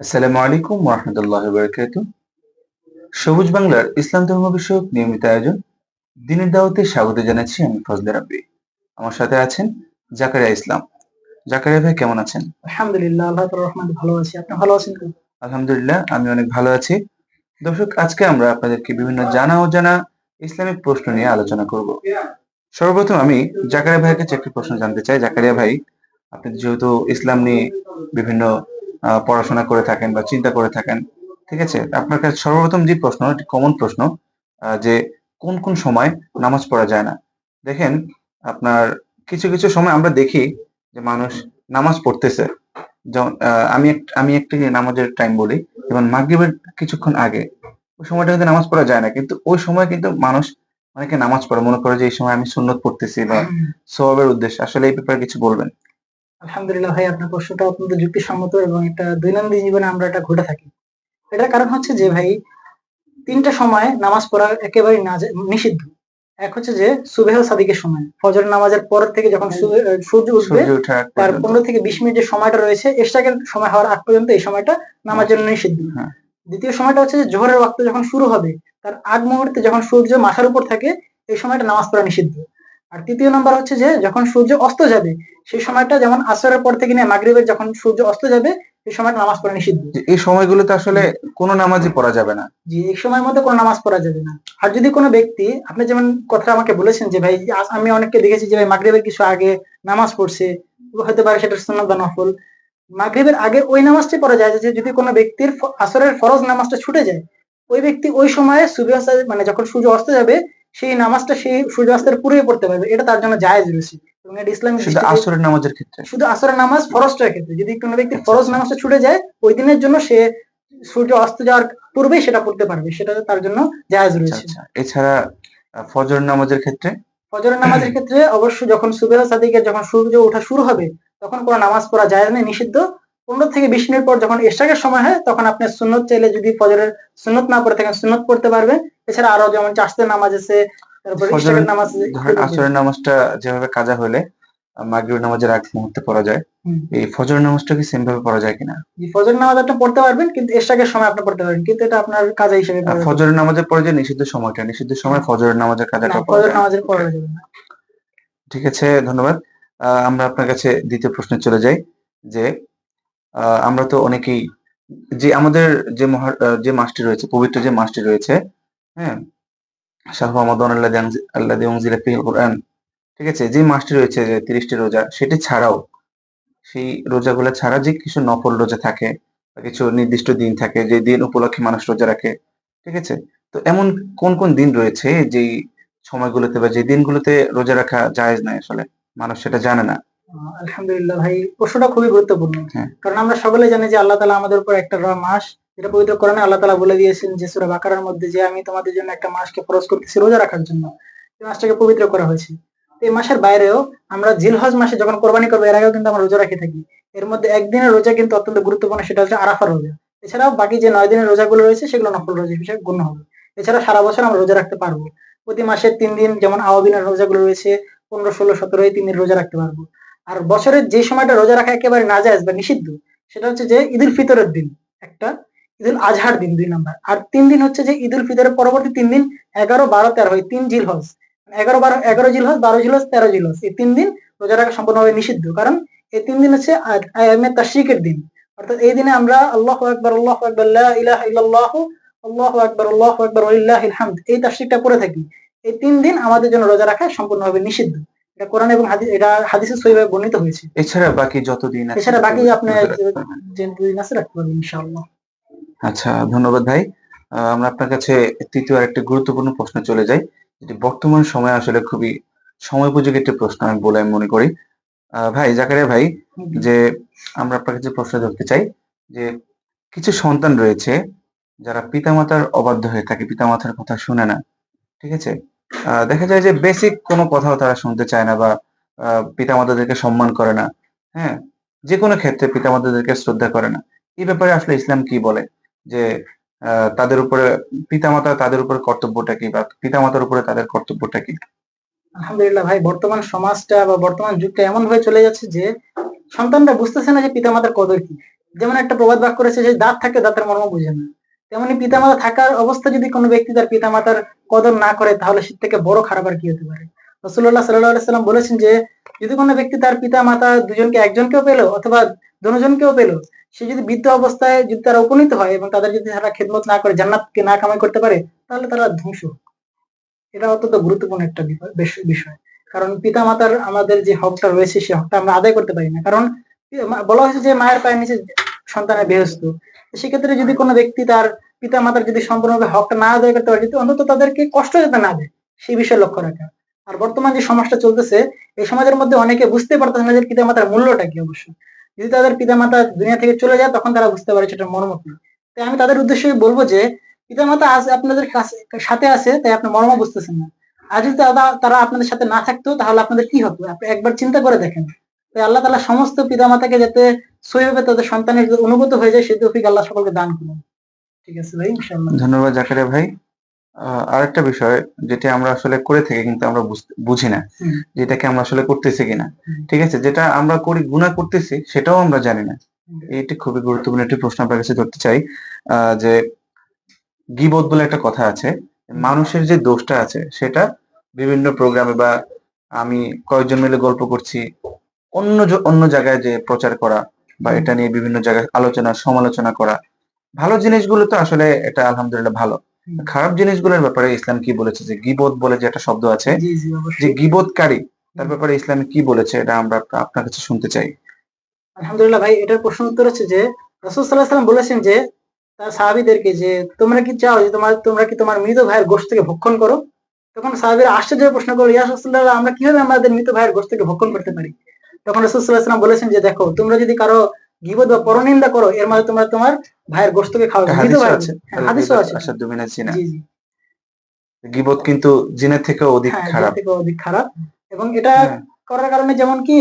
আসসালামু আলাইকুম ওরহামতুল্লাহ বারকাত সবুজ বাংলার ইসলাম ধর্ম বিষয়ক নিয়মিত আয়োজন। দিনের দাওয়াতে স্বাগত জানাচ্ছি আমি ফজলে রাব্বি। আমার সাথে আছেন জাকারিয়া ইসলাম। জাকারিয়া ভাই কেমন আছেন? আলহামদুলিল্লাহ আল্লাহ রহমতে ভালো আছি। আপনি ভালো আছেন আলহামদুলিল্লাহ আমি অনেক ভালো আছি। দর্শক আজকে আমরা আপনাদেরকে বিভিন্ন জানা অজানা ইসলামিক প্রশ্ন নিয়ে আলোচনা করব। সর্বপ্রথম আমি জাকারিয়া ভাইয়ের কাছে একটি প্রশ্ন জানতে চাই। জাকারিয়া ভাই আপনি যেহেতু ইসলাম নিয়ে বিভিন্ন পড়াশোনা করে থাকেন বা চিন্তা করে থাকেন ঠিক আছে? আপনার কাছে সর্বপ্রথম যে প্রশ্ন একটি কমন প্রশ্ন যে কোন কোন সময় নামাজ পড়া যায় না? দেখেন আপনার কিছু কিছু সময় আমরা দেখি যে মানুষ নামাজ পড়তেছে। যেমন আমি আমি একটি নামাজের টাইম বলি যেমন মাগরিবের কিছুক্ষণ আগে। ওই সময়টা কিন্তু নামাজ পড়া যায় না কিন্তু ওই সময় কিন্তু মানুষ অনেকে নামাজ পড়ে। মনে করে যে এই সময় আমি সুন্নত পড়তেছি বা সওয়াবের উদ্দেশ্যে। আসলে এই ব্যাপারে কিছু বলবেন? আলহামদুলিল্লাহ ভাই আপনার প্রশ্নটা অত্যন্ত যুক্তিসম্মত এবং এটা দৈনন্দিন জীবনে আমরা এটা ঘটে থাকি। এটার কারণ হচ্ছে যে ভাই তিনটা সময় নামাজ পড়া একেবারেই না নিষিদ্ধ। এক হচ্ছে যে সুবেহ সাদিকের সময়। ফজর নামাজের পর থেকে যখন সূর্য- উঠবে তার পনেরো থেকে বিশ মিনিট যে সময়টা রয়েছে এক্সট্রাকের সময় হওয়ার আগ পর্যন্ত এই সময়টা নামাজের জন্য নিষিদ্ধ। হ্যাঁ। দ্বিতীয় সময়টা হচ্ছে যে জোহরের ওয়াক্ত যখন শুরু হবে তার আগ মুহূর্তে যখন সূর্য মাথার উপর থাকে এই সময়টা নামাজ পড়া নিষিদ্ধ। আর তৃতীয় নাম্বার হচ্ছে যে যখন সূর্য অস্ত যাবে সেই সময়টা যেমন আসরের পর থেকে নিয়ে মাগরিবের যখন সূর্য অস্ত যাবে সেই সময়টা নামাজ পড়া নিষিদ্ধ। এই সময়গুলোতে আসলে কোনো নামাজই পড়া যাবে না। জি এই সময়ের মধ্যে কোনো নামাজ পড়া যাবে না। আর যদি কোনো ব্যক্তি আপনি যেমন কথা আমাকে বলেছেন যে ভাই আমি অনেককে দেখেছি যে ভাই মাগরিবের কিছু আগে নামাজ পড়ছে হতে পারে সেটা সুন্নাত বা নফল। মাগরিবের আগে ওই নামাজটি পড়া যায় যে যদি কোনো ব্যক্তির আসরের ফরজ নামাজটা ছুটে যায় ওই ব্যক্তি ওই সময়ে সূর্যাস্ত মানে যখন সূর্য অস্ত যাবে সেই নামাজটা সেই সূর্যাস্তের পূর্বে পড়তে পারবে এটা তার জন্য জায়েজ রয়েছে এবং এটা ইসলামিক শুধু আসরের নামাজের ক্ষেত্রে। শুধু আসরের নামাজ ফরজটার ক্ষেত্রে। যদি কোনো ব্যক্তির ফরজ নামাজটা ছুটে যায় ওই দিনের জন্য সে সূর্য অস্ত যাওয়ার পূর্বেই সেটা পড়তে পারবে। সেটা তার জন্য জায়েজ আচ্ছা রয়েছে। আচ্ছা। এছাড়া ফজর নামাজের ক্ষেত্রে? ফজরের নামাজের ক্ষেত্রে অবশ্য যখন সুবেহ সাদিকের যখন সূর্য ওঠা শুরু হবে তখন কোনো নামাজ পড়া যায় না নিষিদ্ধ। পনেরো থেকে বিশ মিনিট পর যখন এশাকের সময় হয় তখন আপনি সুন্নত চাইলে যদি ফজরের সুন্নত না পড়ে থাকেন সুনত পড়তে পারবেন। এছাড়া আরও যেমন চাষতের নামাজ আছে তারপরে ইশাকের নামাজ আসরের নামাজটা যেভাবে কাজা হলে মাগরিব নামাজের আগ মুহূর্তে পড়া যায়। এই ফজর নামাজটা কি সেম ভাবে পড়া যায় কিনা? জি, ফজরের নামাজ আপনি পড়তে পারবেন কিন্তু এশাকের সময় আপনি পড়তে পারবেন কিন্তু এটা আপনার কাজা হিসেবে। ফজরের নামাজের পরে যে নিষিদ্ধ সময়টা নিষিদ্ধ সময় ফজরের নামাজের কাজাটা ফজর নামাজের পড়া যাবে না। ঠিক আছে ধন্যবাদ। আহ, আমরা আপনার কাছে দ্বিতীয় প্রশ্নে চলে যাই যে আমরা তো অনেকেই যে আমাদের যে মহা যে মাসটি রয়েছে, পবিত্র যে মাসটি রয়েছে হ্যাঁ আল্লাহ আল্লাহ ঠিক আছে, যে মাসটি রয়েছে যে তিরিশটি রোজা, সেটি ছাড়াও সেই রোজাগুলো ছাড়া যে কিছু নফল রোজা থাকে বা কিছু নির্দিষ্ট দিন থাকে, যে দিন উপলক্ষে মানুষ রোজা রাখে, ঠিক আছে? তো এমন কোন কোন দিন রয়েছে যেই সময়গুলোতে বা যে দিনগুলোতে রোজা রাখা জায়েজ নয় আসলে? মানুষ সেটা জানে না। আলহামদুলিল্লাহ ভাই প্রশ্নটা খুবই গুরুত্বপূর্ণ। হ্যাঁ। কারণ আমরা সকলে জানি যে আল্লাহ তালা আমাদের উপর একটা মাস যেটা পবিত্র কোরআনে আল্লাহ তালা বলে দিয়েছেন যে সুরা বাকারার মধ্যে যে আমি তোমাদের জন্য একটা মাসকে ফরজ করতেছি রোজা রাখার জন্য। এই মাসটাকে পবিত্র করা হয়েছে। এই মাসের বাইরেও আমরা জিলহজ মাসে যখন কোরবানি করব এর আগেও কিন্তু আমরা রোজা রাখে থাকি। এর মধ্যে একদিনের রোজা কিন্তু অত্যন্ত গুরুত্বপূর্ণ সেটা হচ্ছে আরাফার রোজা। এছাড়াও বাকি যে নয় দিনের রোজাগুলো রয়েছে সেগুলো নকল রোজা হিসেবে গণ্য হবে। এছাড়া সারা বছর আমরা রোজা রাখতে পারব। প্রতি মাসের তিন দিন যেমন আওয়াবিনের রোজাগুলো রয়েছে পনেরো ষোলো সতেরো এই তিন দিন রোজা রাখতে পারব। আর বছরের যে সময়টা রোজা রাখা একেবারে নাজায়েজ বা নিষিদ্ধ, সেটা হচ্ছে যে ঈদুল ফিতরের দিন। একটা, ঈদুল আজহার দিন দুই নাম্বার। আর তিন দিন হচ্ছে যে ঈদুল ফিতরের পরবর্তী তিন দিন এগারো, বারো, তেরো হয়, তিন জিল হজ এগারো, বারো, এগারো জিল হজ বারো জিল হজ তেরো জিল হজ এই তিন দিন রোজা রাখা সম্পূর্ণভাবে নিষিদ্ধ। কারণ এই তিন দিন হচ্ছে আয়ামে দিন। অর্থাৎ এই দিনে আমরা আল্লাহ আকবর আল্লাহ আকবর ইলাহা ইল্লাল্লাহ, আল্লাহ আকবর আল্লাহ আকবর, ওয়ালিল্লাহিল হামদ, এই তাশরিকটা পড়ে থাকি। এই তিন দিন আমাদের জন্য রোজা রাখা সম্পূর্ণভাবে নিষিদ্ধ। এটা কোরআন এবং হাদিস এটা হাদিসে সহিভাবে বর্ণিত হয়েছে। এছাড়া বাকি যত দিন আছে এছাড়া বাকি আপনি রোজা রাখতে পারবেন। যে দুদিন আছে রাখতে পারবেন ইনশাআল্লাহ। আচ্ছা ধন্যবাদ ভাই। আমরা আপনার কাছে তৃতীয় আরেকটি গুরুত্বপূর্ণ প্রশ্ন চলে যাই যেটি বর্তমান সময়ে আসলে খুবই সময়োপযোগী একটি প্রশ্ন আমি বলে আমি মনে করি। ভাই জাকারিয়া ভাই যে আমরা আপনার কাছে প্রশ্ন ধরতে চাই যে কিছু সন্তান রয়েছে যারা পিতামাতার অবাধ্য হয়ে থাকে পিতামাতার কথা শুনে না ঠিক আছে? দেখা যায় যে বেসিক কোনো কথাও তারা শুনতে চায় না বা পিতামাতাদেরকে সম্মান করে না। হ্যাঁ? যে কোনো ক্ষেত্রে পিতামাতাদেরকে শ্রদ্ধা করে না। এই ব্যাপারে আসলে ইসলাম কি বলে? যে তাদের উপরে, পিতামাতা তাদের উপরে কর্তব্যটা কি বা পিতামাতার উপরে তাদের কর্তব্যটা কি? আলহামদুলিল্লাহ ভাই, বর্তমান সমাজটা বা বর্তমান যুগটা এমন ভাবে চলে যাচ্ছে যে, সন্তানরা বুঝতেছে না যে পিতামাতার কদর কি। যেমন একটা প্রবাদ বাক্য রয়েছে যে, দাঁত থাকে, দাঁতের মর্ম বুঝে না। তেমনি পিতামাতা থাকার অবস্থা যদি কোনো ব্যক্তি তার পিতামাতার কদর না করে, তাহলে সে থেকে বড় খারাপ আর কি হতে পারে। রসুল্লাহ সাল্লাহ সাল্লাম বলেছেন যে, যদি কোনো ব্যক্তি তার পিতা মাতা দুজনকে একজনকেও পেল অথবা দুজনকেও পেল, সে যদি বৃদ্ধ অবস্থায় যদি তারা উপনীত হয় এবং তাদের যদি তারা খেদমত না করে, জান্নাতকে না কামাই করতে পারে, তাহলে তারা ধ্বংস। এটা অত্যন্ত গুরুত্বপূর্ণ একটা বিষয়। কারণ পিতা মাতার আমাদের যে হকটা রয়েছে সেই হকটা আমরা আদায় করতে পারি না। কারণ বলা হয়েছে যে, মায়ের পায়ের নিচে সন্তানের বেহস্ত সেক্ষেত্রে যদি কোনো ব্যক্তি তার পিতা মাতার যদি সম্পূর্ণভাবে হকটা না আদায় করতে পারে, যদি অন্তত তাদেরকে কষ্ট যাতে না দেয় সেই বিষয়ে লক্ষ্য রাখা। আর বর্তমান যে সমাজটা চলতেছে, এই সমাজের মধ্যে অনেকে বুঝতে পারতেছে না যে পিতা মাতার মূল্যটা কি অবশ্য যদি তাদের পিতা মাতা দুনিয়া থেকে চলে যায়, তখন তারা বুঝতে পারে সেটা মর্ম কি। তাই আমি তাদের উদ্দেশ্যে বলব যে, পিতা মাতা আজ আপনাদের সাথে আছে, তাই আপনি মর্ম বুঝতেছেন না। আর যদি তারা- আপনাদের সাথে না থাকতো, তাহলে আপনাদের কি হতো? আপনি একবার চিন্তা করে দেখেন। তাই আল্লাহ তালা সমস্ত পিতা মাতাকে যাতে সইভাবে তাদের সন্তানের অনুগত হয়ে যায় সেই তৌফিক আল্লাহ সকলকে দান করুন। ঠিক আছে ভাই ইনশাআল্লাহ। ধন্যবাদ জাকারিয়া ভাই। আরেকটা বিষয় যেটা আমরা আসলে করে থাকি কিন্তু আমরা বুঝি না যেটাকে আমরা আসলে করতেছি কিনা। ঠিক আছে যেটা আমরা করি গুণা করতেছি সেটাও আমরা জানি না। এটি খুবই গুরুত্বপূর্ণ একটি প্রশ্ন আপনার কাছে ধরতে চাই। যে গিবত বলে একটা কথা আছে মানুষের যে দোষটা আছে সেটা বিভিন্ন প্রোগ্রামে বা আমি কয়েকজন মিলে গল্প করছি অন্য অন্য জায়গায় যে প্রচার করা বা এটা নিয়ে বিভিন্ন জায়গায় আলোচনা সমালোচনা করা ভালো জিনিসগুলো তো আসলে এটা আলহামদুলিল্লাহ ভালো। খারাপ জিনিসগুলোর ব্যাপারে ইসলাম কি বলেছে? যে গিবত বলে যে একটা শব্দ আছে যে গিবতকারী তার ব্যাপারে ইসলামে কি বলেছে এটা আমরা আপনার কাছে শুনতে চাই। আলহামদুলিল্লাহ ভাই এটার প্রশ্ন উত্তর হচ্ছে যে রসুল সাল্লাহ সাল্লাম বলেছেন যে তার সাহাবিদেরকে যে তোমরা কি চাও যে তোমার তোমরা কি তোমার মৃত ভাইয়ের গোষ্ঠ থেকে ভক্ষণ করো? তখন সাহাবিরা আশ্চর্য প্রশ্ন করল ইয়া রাসূলুল্লাহ আমরা কীভাবে আমাদের মৃত ভাইয়ের গোষ্ঠ থেকে ভক্ষণ করতে পারি? তখন রসুল সাল্লাহ সাল্লাম বলেছেন যে দেখো তোমরা যদি কারও গিবত বা পরনিন্দা করো এর মাঝে তোমরা তোমার ভাইয়ের খাওয়াবে হাদিসও আছে। হ্যাঁ, জিনা গিবত কিন্তু জিনের থেকেও অধিক হ্যাঁ খারাপ। থেকে অধিক খারাপ। এবং এটা হ্যাঁ, করার কারণে যেমন কি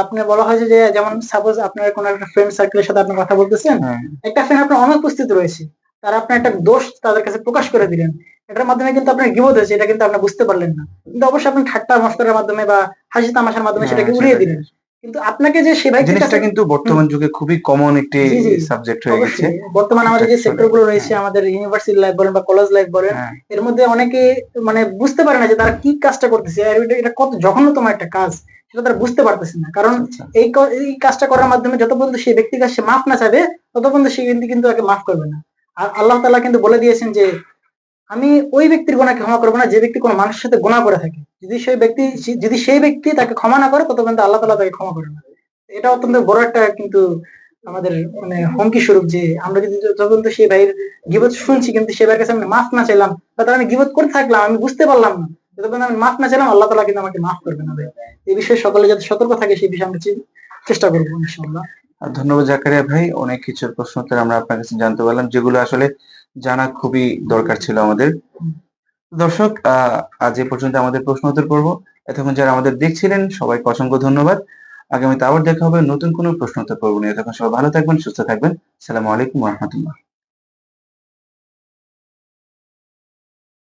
আপনি বলা হয়েছে যে যেমন সাপোজ আপনার কোনো একটা ফ্রেন্ড সার্কেলের সাথে আপনি কথা বলতেছেন হ্যাঁ, একটা ফ্রেন্ড আপনার অনুপস্থিত রয়েছে। তারা আপনার একটা দোষ তাদের কাছে প্রকাশ করে দিলেন। এটার মাধ্যমে কিন্তু আপনার গিবোধ হয়েছে এটা কিন্তু আপনি বুঝতে পারলেন না। কিন্তু অবশ্যই আপনি ঠাট্টা মস্করার মাধ্যমে বা হাসি তামাশার মাধ্যমে হ্যাঁ, সেটাকে উড়িয়ে দিলেন। কিন্তু আপনাকে যে সে ব্যক্তির জিনিসটা কিন্তু বর্তমান যুগে খুবই কমন একটি সাবজেক্ট হয়ে গেছে। বর্তমান আমাদের যে এটা সেক্টরগুলো রয়েছে হ্যাঁ। আমাদের ইউনিভার্সিটি লাইফ বলেন বা কলেজ লাইফ বলেন হ্যাঁ, এর মধ্যে অনেকে মানে বুঝতে পারে না যে তারা কি কাজটা করতেছে আর এটা- কত জঘন্যতম একটা কাজ সেটা তারা বুঝতে পারতেছে না। কারণ আচ্ছা, এই এই কাজটা করার মাধ্যমে যত পর্যন্ত সেই ব্যক্তির কাছে মাফ না চাবে তত পর্যন্ত সেই ব্যক্তি কিন্তু তাকে মাফ করবে না। আর আল্লাহ তাআলা কিন্তু বলে দিয়েছেন যে আমি ওই ব্যক্তির গুণাকে ক্ষমা করব না যে ব্যক্তি কোনো মানুষের সাথে গুণা করে থাকে। যদি সেই ব্যক্তি যদি সেই ব্যক্তি তাকে ক্ষমা না করে তত পর্যন্ত আল্লাহ তাআলা তাকে ক্ষমা করে না। এটা অত্যন্ত বড় একটা কিন্তু আমাদের মানে হুমকি স্বরূপ যে আমরা যদি যত পর্যন্ত সেই ভাইয়ের গিবত শুনছি কিন্তু সে ভাইয়ের কাছে আমি মাফ না চাইলাম বা তার আমি গিবত করে থাকলাম আমি বুঝতে পারলাম না যত পর্যন্ত আমি মাফ না চাইলাম আল্লাহ তাআলা কিন্তু আমাকে মাফ করবে না ভাই। এই বিষয়ে সকলে যাতে সতর্ক থাকে সেই বিষয়ে আমরা চেষ্টা করব ইনশাআল্লাহ। আর ধন্যবাদ জাকারিয়া ভাই অনেক কিছুর প্রশ্ন উত্তর আমরা আপনার কাছে জানতে পারলাম যেগুলো আসলে জানা খুবই দরকার ছিল আমাদের। দর্শক আজ এ পর্যন্ত আমাদের প্রশ্ন উত্তর পর্ব এতক্ষণ যারা আমাদের দেখছিলেন, সবাইকে অসংখ্য ধন্যবাদ। আগামীতে আবার দেখা হবে নতুন কোনো প্রশ্ন উত্তর পর্ব নিয়ে। তখন সবাই ভালো থাকবেন, সুস্থ থাকবেন। সালামু আলাইকুম রহমতুল্লাহ।